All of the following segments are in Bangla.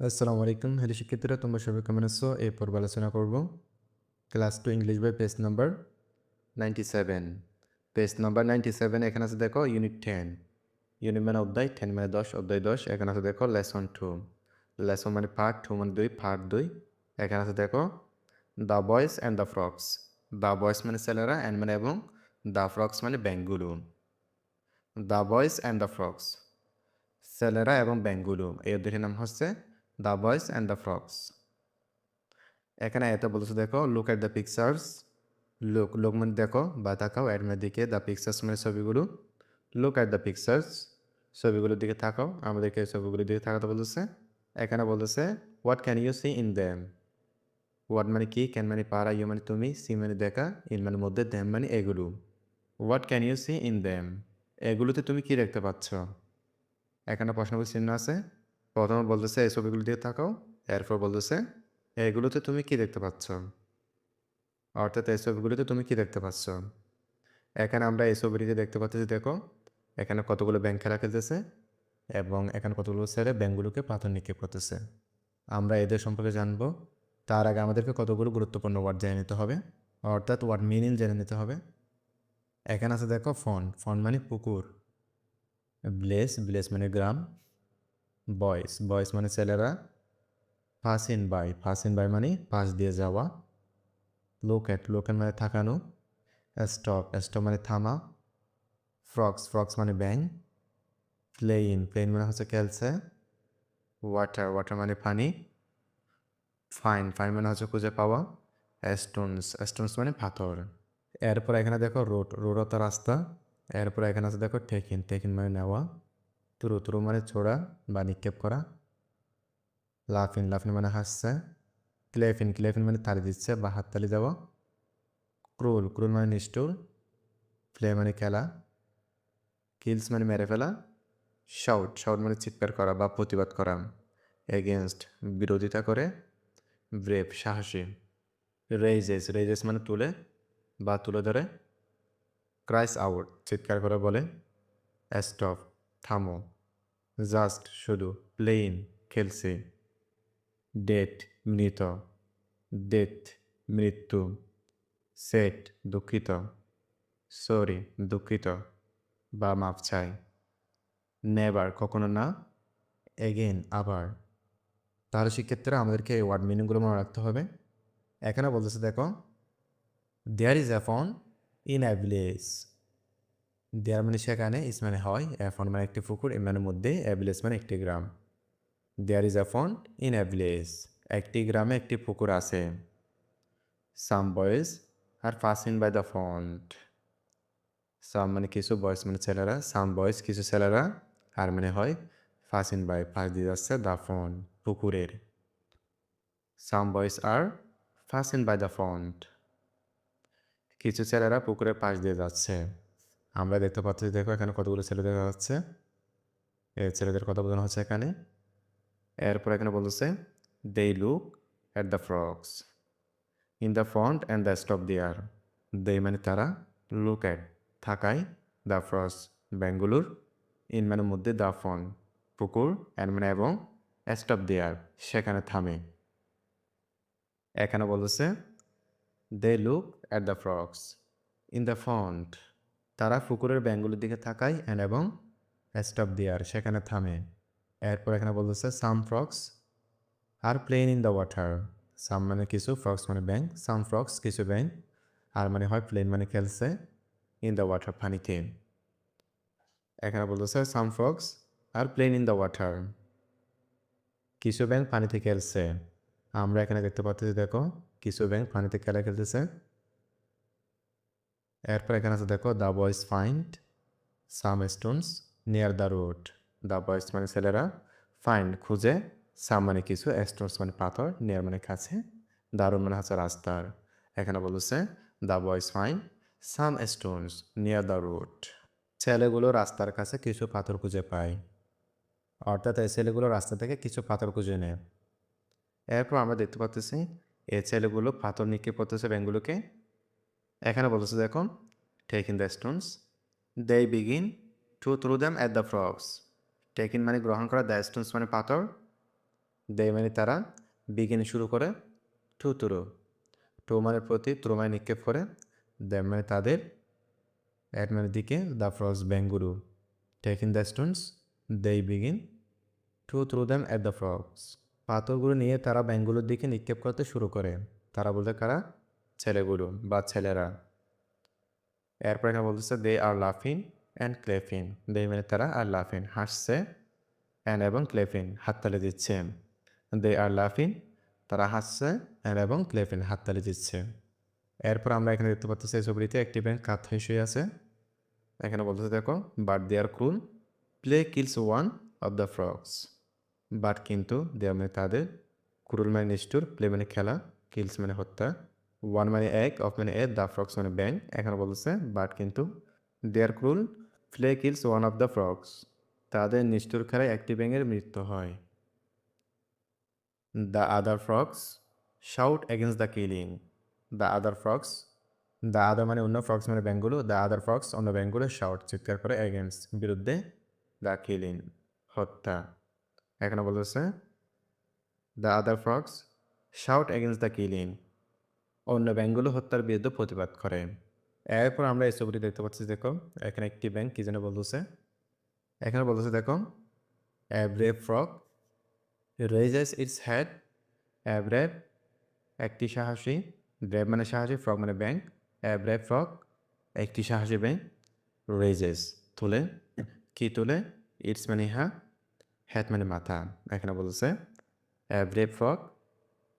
আসসালামু আলাইকুম, হ্যালো শিক্ষার্থীরা, তোমরা সবাই কেমন আছো? এই পর্ব আলোচনা করব। Class two English by page number ninety seven page number ninety seven এখানে আছে দেখো ইউনিট টেন ইউনিট মানে অধ্যায় টেন মানে দশ, অধ্যায় দশ, এখানে আছে দেখো লেসন টু লেসন মানে পার্ট টু মানে দুই পার্ট দুই। এখানে আছে দেখো the boys and the frogs the boys মানে ছেলেরা অ্যান্ড মানে এবং দ্য ফ্রক্স মানে ব্যাংগুলো the boys and the frogs ছেলেরা এবং ব্যাংগুলো এই অধ্যায়টির নাম হচ্ছে the boys and the frogs এখানে এত বলতেছে দেখো look at the pictures look look মানে দেখো, বা তাকাও অ্যাড মানে দিকে দ্য পিকচার্স মানে ছবিগুলো। লুক অ্যাট দ্য পিকচার্স ছবিগুলোর দিকে থাকাও আমাদেরকে ছবিগুলোর দিকে তাকাতে বলতেছে এখানে বলতেছে what can you see in them what মানে কি ক্যান মানে পারা ইউ মানে তুমি সি মানে দেখা ইন মানে মধ্যে দ্যাম মানে এগুলো। What can you see in them এগুলোতে তুমি কি দেখতে পাচ্ছ? এখানে প্রশ্নবোধ চিহ্ন আছে। প্রথমে বলতেছে, এই ছবিগুলো দিয়ে তাকাও। এরপর বলতেছে এগুলোতে তুমি কি দেখতে পাচ্ছ? অর্থাৎ এই ছবিগুলোতে তুমি কি দেখতে পাচ্ছ? এখানে আমরা এই ছবিটিতে দেখতে পাচ্ছি, দেখো, এখানে কতগুলো ব্যাংক খেলা খেলতেছে এবং এখানে কতগুলো ছেলে ব্যাংকগুলোকে পাথর নিক্ষেপ করতেছে। আমরা এদের সম্পর্কে জানব, তার আগে আমাদেরকে কতগুলো গুরুত্বপূর্ণ ওয়ার্ড জেনে নিতে হবে, অর্থাৎ ওয়ার্ড মিনিং জেনে নিতে হবে। এখানে আছে, দেখো ফন ফন মানে পুকুর ব্লেস ব্লেস মানে গ্রাম বয়েস বয়েস মানে ছেলেরা pass in by pass in by মানে পাশ দিয়ে যাওয়া। লোকেট লোকেট মানে থাকানো। স্টপ স্টপ মানে থামা। ফ্রক্স ফ্রক্স মানে ব্যাং প্লেইন প্লেইন মানে হচ্ছে খেলছে। ওয়াটার ওয়াটার মানে পানি। ফাইন ফাইন মানে হচ্ছে খুঁজে পাওয়া। স্টোনস স্টোনস মানে পাথর। এরপর এখানে দেখো রোড রোড রাস্তা। এরপর এখানে আছে দেখো টেকিন টেকিন মানে নেওয়া। তুরু তুরু মানে ছোড়া বা নিক্ষেপ করা। লাফিন লাফিন মানে হাসছে। ক্লেফিন ক্লেফিন মানে তালি দিচ্ছে বা হাততালি দেওয়া। ক্রুল ক্রুল মানে নিষ্ঠুর। প্লে মানে খেলা। কিলস মানে মেরে ফেলা। শাউট শাউট মানে চিৎকার করা বা প্রতিবাদ করা। এগেনস্ট বিরোধিতা করে। ব্রেভ, সাহসী। রেজেস রেজেস মানে তুলে বা তুলে ধরে। ক্রাইস আউট, চিৎকার করে বলে। স্টপ থামো। জাস্ট শুধু প্লেইন খেলছে। ডেট মৃত। ডেথ মৃত্যু। সেট দুঃখিত। সরি, দুঃখিত। বা মাফ চাই। নেবার কখনো না? এগেন আবার। তাহলে সেক্ষেত্রে আমাদেরকে এই ওয়ার্ড মিনিংগুলো মনে রাখতে হবে। এখানে বলতেছে, দেখো there is a pond in a village there মানে সেখানে, ইস মানে হয় এফন মানে একটি পুকুর এর মধ্যে অ্যাভিলেজ মানে একটি গ্রাম। There is pond in a village একটি গ্রামে একটি পুকুর আছে। Some boys are passing by the pond. Some মানে কিছু বয়স মানে ছেলেরা, সাম বয়েস কিছু ছেলেরা, আর মানে হয় ফাসিন বাই ফাঁস দিয়ে যাচ্ছে দ্য ফন্ট, পুকুরের। Some boys are passing by the pond. কিছু ছেলেরা পুকুরের পাশ দিয়ে যাচ্ছে। আমরা দেখতে পাচ্ছি দেখো এখানে কতগুলো ছেলে দেখা যাচ্ছে। ছেলেদের কথা বোঝানো হচ্ছে এখানে। এরপর এখানে বলতেছে they look at the frogs in the front and the stop there they মানে তারা লুক অ্যাট থাকায় দ্য ফ্রক্স বেঙ্গুলুর ইন মানে মধ্যে দ্য ফন পুকুর অ্যান্ড মানে এবং স্টপ দেয়ার সেখানে থামে। এখানে বলতেছে they look at the frogs in the pond তারা পুকুরের ব্যাঙ্গুলোর দিকে তাকায় অ্যান্ড এবং স্টপ দেয়ার সেখানে থামে। এরপর এখানে বলতেছে some frogs are playing in the water some মানে কিছু ফ্রক্স মানে ব্যাং সাম ফ্রক্স কিছু ব্যাং আর মানে হয় প্লেন মানে খেলছে ইন দ্য ওয়াটার পানিতে। এখানে বলতেছে some frogs are playing in the water কিছু ব্যাং পানিতে খেলছে। আমরা এখানে দেখতে পাচ্ছি দেখো, কিছু ব্যাং পানিতে খেলা খেলতেছে। এরপর এখানে আছে দেখো the boys find some stones near the road the boys মানে ছেলেরা ফাইন্ড খুঁজে সাম মানে কিছু স্টোনস মানে পাথর নিয়ার মানে কাছে দারুণ মানে হচ্ছে রাস্তার। এখানে বলছে the boys find some stones near the road ছেলেগুলো রাস্তার কাছে কিছু পাথর খুঁজে পায়। অর্থাৎ এই ছেলেগুলো রাস্তা থেকে কিছু পাথর খুঁজে নেয়। এরপর আমরা দেখতে পাচ্তেছি এই ছেলেগুলো পাথর নিক্ষেপ করতেছে ব্যাংগুলোকে এখানে বলতেছে দেখুন taking the stones they begin to throw them at the frogs taking মানে গ্রহণ করা দ্য স্টোনস মানে পাথর দে মানে তারা বিগিন শুরু করে টু থ্রু টু মানে প্রতি তুরু মানে নিক্ষেপ করে দে মানে তাদের অ্যাট মানে দিকে the frogs বেঙ্গুরু taking the stones they begin to throw them at the frogs পাথরগুলো নিয়ে তারা ব্যাঙ্গুলোর দিকে নিক্ষেপ করতে শুরু করে। তারা বলতে কারা? ছেলেগুলো বা ছেলেরা। এরপর এখানে বলতেছে দে আর লাফিন অ্যান্ড ক্লেফিন দে মানে তারা আর লাফিন হাসছে অ্যান্ড এবং ক্লেফিন হাততালি দিচ্ছে। দে আর লাফিন তারা হাসছে অ্যান্ড এবং ক্লেফিন হাততালি দিচ্ছে। এরপর আমরা এখানে দেখতে পাচ্ছি, এই ছবিটিতে একটি ব্যাংক কাত হয়ে শুয়ে আছে। এখানে বলতেছে, দেখো but they are cruel play kills one of the frogs but কিন্তু দেয়ার মানে তাদের ক্রুল মানে নিষ্ঠুর প্লে মানে খেলা কিলস মানে হত্যা। ওয়ান মানে এক অফ মানে এ দ্য ফ্রক্স মানে ব্যাং এখানে বলতেছে বাট কিন্তু their cruel play kills one of the frogs তাদের নিষ্ঠুর খেলায় একটি ব্যাঙের মৃত্যু হয়। The other frogs shout against the killing the other frogs the other মানে অন্য ফ্রক্স মানে ব্যাঙ্গুলো দ্য আদার ফ্রক্স অন্য ব্যাঙ্গুলো শাউট চিৎকার করে এগেনস্ট বিরুদ্ধে দ্য কিলিং হত্যা। এখানে বলতেছে the other frogs shout against the killing অন্য ব্যাঙ্কগুলো হত্যার বিরুদ্ধে প্রতিবাদ করে। এরপর আমরা এই ছবিটি দেখতে পাচ্ছি, দেখো, এখানে একটি ব্যাংক কী যেন বলতেছে? এখানে বলতেছে, দেখো a brave frog raises its head a brave একটি সাহসী ব্রেভ মানে সাহসী ফ্রক মানে ব্যাংক অ্যাব্রেভ ফ্রক একটি সাহসী ব্যাংক রেজেস, তুলে, কি তুলে? ইটস মানে হা হ্যাট মানে মাথা, এখানে বলতেছে a brave frog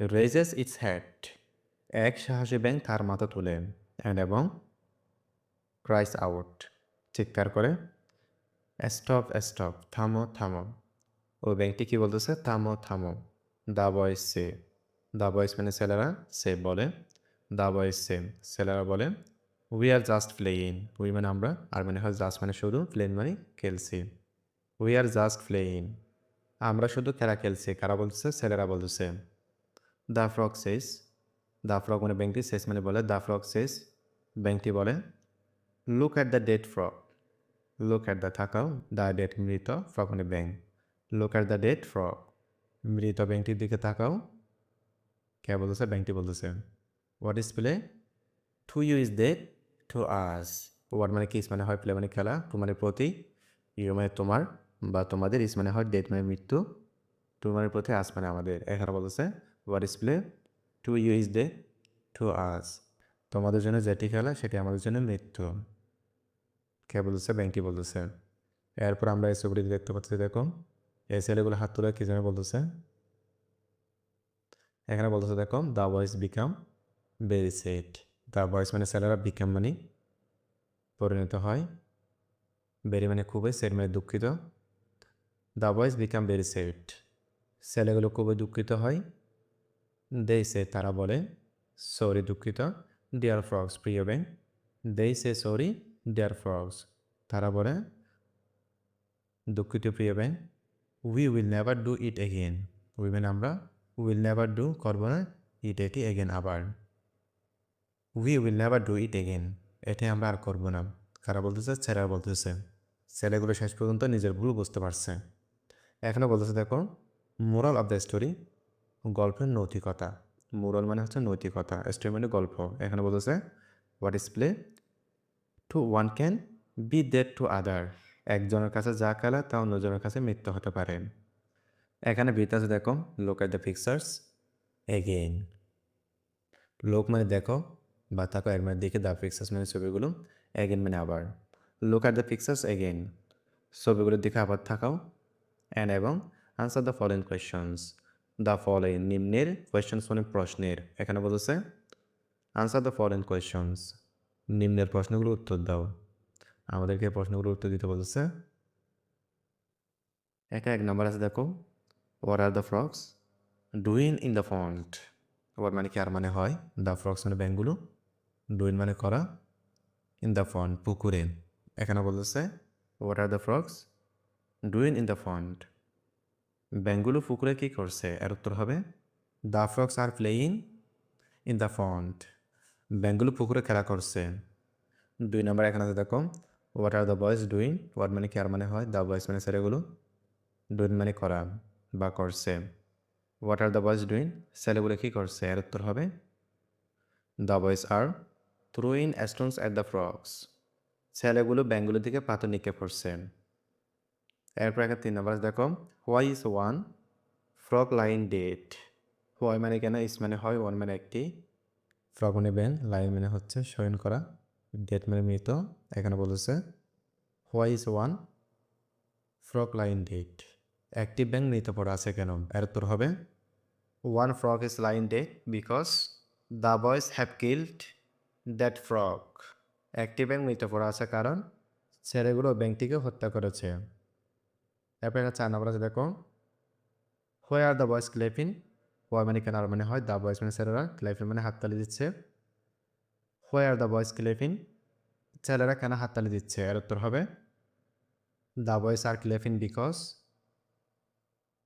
raises its head এক সাহসী ব্যাংক তার মাথা তুলে অ্যান্ড এবং ক্রাইস আউট চিৎকার করে স্টপ স্টপ থামো থামো। ও ব্যাংকটি কী বলতেছে? থামো থামো। দা বয়েস সে দা বয়েস মানে ছেলেরা সে বলে। দা বয়েস সে ছেলেরা বলে we are just playing we মানে আমরা। আর মানে হয় জাস্ট মানে শুধু প্লেন মানে খেলছি। উই আর জাস্ট প্লেইং আমরা শুধু খেলা খেলছি। কারা বলতেছে? ছেলেরা বলতেছে। The frog says the frog মানে ব্যাংকটি, শেষ মানে বলে দ্য ফ্রক শেষ ব্যাংকটি বলে। Look at the dead frog look at the থাকাও। দ্য ডেট মৃত ফ্রক মানে bank. Look at the dead frog মৃত ব্যাংকটির দিকে তাকাও। কে বলতেছে? ব্যাংকটি বলতেছে। What is play to you is death to us what মানে কিস মানে হয় প্লে মানে খেলা। টু মানে প্রতি। ইউ মানে তোমার বা তোমাদের। ইস মানে হয় ডেট মানে মৃত্যু। টু মানে প্রতি আস মানে আমাদের। এখানে বলতেছে what is play to you is death to us তোমাদের জন্য যেটি খেলা, সেটি আমাদের জন্য মৃত্যু। কে বলতেছে ব্যাংকটি বলতেছে এরপর আমরা এই ছবিটি দেখতে পাচ্ছি দেখো এই ছেলেগুলো হাত তুলে কি যেন বলতেছে? এখানে বলতেছে দেখো the boys become very sad the boys মানে ছেলেরা বিকাম মানে পরিণত হয়। বেরি মানে খুবই সেট মানে দুঃখিত। The boys become very sad ছেলেগুলো খুবই দুঃখিত হয়। দে সে তারা বলে সরি দুঃখিত ডিয়ার ফ্রগস প্রিয় ব্যাং they say sorry dear frogs তারা বলে দুঃখিত প্রিয় ব্যাং we will never do it again we মানে আমরা উইল নেভার ডু করব না ইট এটি এগেন আবার। We will never do it again এটি আমরা আর করব না। কারা বলতেছে? ছেলেরা বলতেছে। ছেলেগুলো শেষ পর্যন্ত নিজের ভুল বুঝতে পারছে। এখনও বলতেছে, দেখো মোরাল অফ দ্য স্টোরি গল্পের নৈতিকতা। মোরাল মানে হচ্ছে নৈতিকতা, স্টোরি মানে গল্প। এখানে বলতেছে what is play to one can be dead to other একজনের কাছে যা খেলা, তা অন্যজনের কাছে মৃত্যু হতে পারে। এখানে বিতাছে দেখো লোক অ্যাট দ্য পিকচার্স এগেইন লোক মানে দেখো, বা তাকে মানে দেখে দ্য পিকচার্স মানে ছবিগুলো এগেন মানে আবার। Look at the pictures again ছবিগুলোর দিকে আবার থাকাও অ্যান্ড এবং answer the following questions the following নিম্নের কোয়েশনস মানে প্রশ্নের, এখানে বলতেছে আনসার দ্য ফলোইং কোয়েশনস নিম্নের প্রশ্নগুলো উত্তর দাও। আমাদেরকে প্রশ্নগুলো উত্তর দিতে বলতেছে, একা এক নাম্বার আছে দেখো। What are the frogs doing in the pond what মানে কি আর মানে হয়? দ্য ফ্রক্স মানে ব্যাংগুলো ডুইন মানে করা। ইন দ্য ফন্ট পুকুরে। এখানে বলতেছে what are the frogs doing in the pond ব্যাংগুলো পুকুরে কী করছে? এর উত্তর হবে the frogs are playing in the pond ব্যাংগুলো পুকুরে খেলা করছে। দুই নাম্বার এখানে আছে, দেখো what are the boys doing what মানে কি? আর মানে হয়? দ্য বয়েজ মানে ছেলেগুলো ডুইং মানে করা বা করছে। What are the boys doing ছেলেগুলো কী করছে? এর উত্তর হবে the boys are throwing stones at the frogs ছেলেগুলো ব্যাঙ্গুলোর দিকে পাথর নিক্ষেপ করছে। এরপর একটা তিন নম্বর দেখো। Why is one frog lying dead why মানে কেন? ইস মানে হয় ওয়ান মানে একটি ফ্রক মানে ব্যাং লাইন মানে হচ্ছে শয়ন করা ডেট মানে মৃত। এখানে বলেছে why is one frog lying dead একটি ব্যাংক মৃত পড়া আছে কেন? এর উত্তর হবে one frog is lying dead because the boys have killed that frog একটি ব্যাংক মৃত পড়া আছে কারণ ছেলেগুলো ব্যাংকটিকে হত্যা করেছে। এরপর চার নম্বর আছে দেখো why are the boys clapping why মানে কেন আর মানে হয়? দ্য বয়েজ মানে ছেলেরা ক্লেফিন মানে হাততালি দিচ্ছে। Why are the boys clapping ছেলেরা কেন হাততালি দিচ্ছে? এর উত্তর হবে the boys are clapping because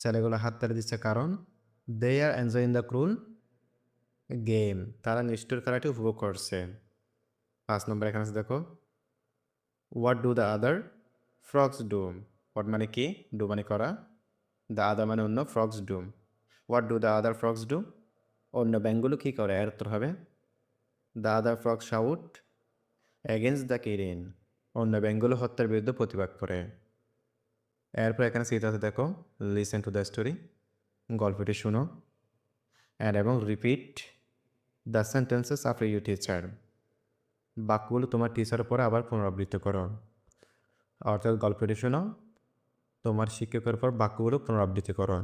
ছেলেগুলো হাততালি দিচ্ছে কারণ they are enjoying the cruel game তারা নিষ্ঠুর খেলাটি উপভোগ করছে। পাঁচ নম্বর এখানে আছে দেখো what do the other frogs do what মানে কি ডু মানে করা দ্য আদার মানে অন্য frogs do what do the other frogs do অন্য ব্যাংকগুলো কী করে এর উত্তর হবে the other frog shout against the killing অন্য ব্যাংকগুলো হত্যার বিরুদ্ধে প্রতিবাদ করে এরপর এখানে সিট আছে দেখো লিসেন টু দ্য স্টোরি গল্পটি শুনো অ্যান্ড এবং repeat the sentences after you teacher বাক্যগুলো তোমার টিচারের পরে আবার পুনরাবৃত্তি করো অর্থাৎ গল্পটি শোনো তোমার শিক্ষকের পর বাক্যগুলো পুনরাবৃত্তি করো